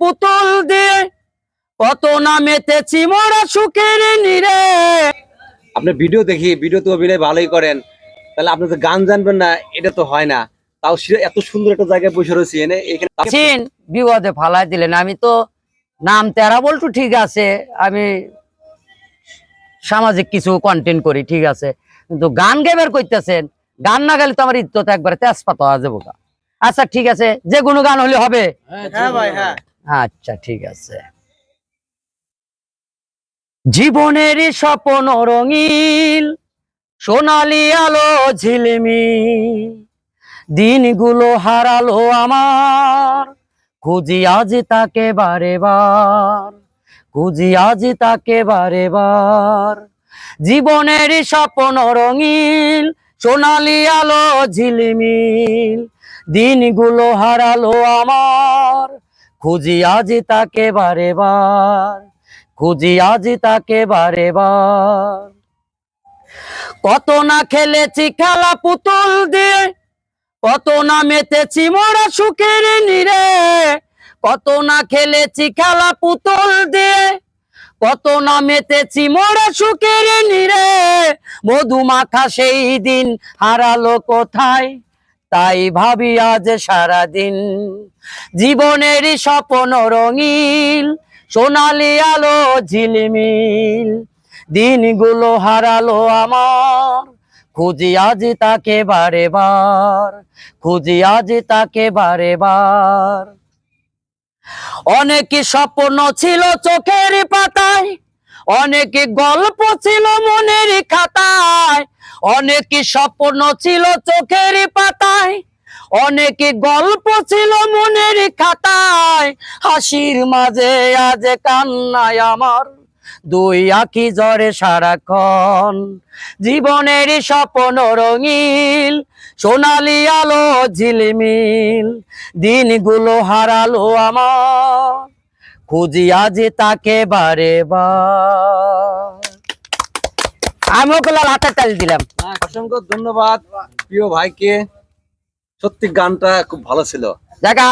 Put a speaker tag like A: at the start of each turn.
A: পুতুল দিয়ে কত না মেতেছি মোরা সুখের নিরে।
B: আপনি ভিডিও দেখি ভিডিও তো অভিনয় ভালোই করেন। তাহলে আপনি তো গান জানবেন না এটা তো হয় না। তাও এত সুন্দর একটা জায়গায় বসে রয়েছি এনে এখানে
A: বিপদে ফালাই দিলেন। আমি তো নাম তেরা বলটু ঠিক আছে আমি সামাজিক কিছু কন্টেন্ট করি ঠিক আছে। কিন্তু গান গেবার করতেছেন গান না গেলে তো আমার ইজ্জত একবারে তেজপাতা যাব আচ্ছা ঠিক আছে যে কোনো গান হলে হবে।
B: হ্যাঁ ভাই হ্যাঁ।
A: আচ্ছা ঠিক আছে। জীবনের স্বপন রঙিল, সোনালি আলো ঝিলমি দিনগুলো হারালো আমার, খুঁজি আজ তাকে বারে বার, খুঁজি আজ তাকে বারে বার। জীবনের স্বপ্ন রঙিল, সোনালি আলো ঝিলমিল, দিনগুলো হারালো আমার খুঁজি আজ তাকে বারে বার, খুঁজি আজ তাকে বারে বার। কত না খেলেছি খেলা পুতুল দিয়ে, কত না মেতেছি মোরা সুখের নিরে, কত না খেলেছি খেলা পুতুল দিয়ে, কত না মেতেছি মোরা সুখের নিরে। মধুমাখা সেই দিন হারালো কোথায়? তাই ভাবি আজ সারাদিন জীবনের স্বপ্ন রঙিল, সোনালি আলো ঝিলমিল। দিনগুলো হারালো আমার, খুঁজি আজ তাকে বারে বার, খুঁজি আজ তাকে বারে বার। অনেক স্বপ্ন ছিল চোখের পাতায়, অনেক গল্প ছিল মনের খাতায়। অনেক স্বপ্ন ছিল চোখের পাতায় অনেক গল্প ছিল মনের খাতায়। হাসির মাঝে আজ কান্নায় আমার দুই আখি জ্বরে সারাক্ষণ। জীবনের স্বপ্ন রঙিল, সোনালি আলো ঝিলমিল, দিনগুলো হারালো আমার। খুঁজি আজ তাকে বারে বার। আমি ওকে লাল হাতের তাল দিলাম।
B: অসংখ্য ধন্যবাদ প্রিয় ভাইকে। সত্যি গানটা খুব ভালো ছিল।
A: দেখা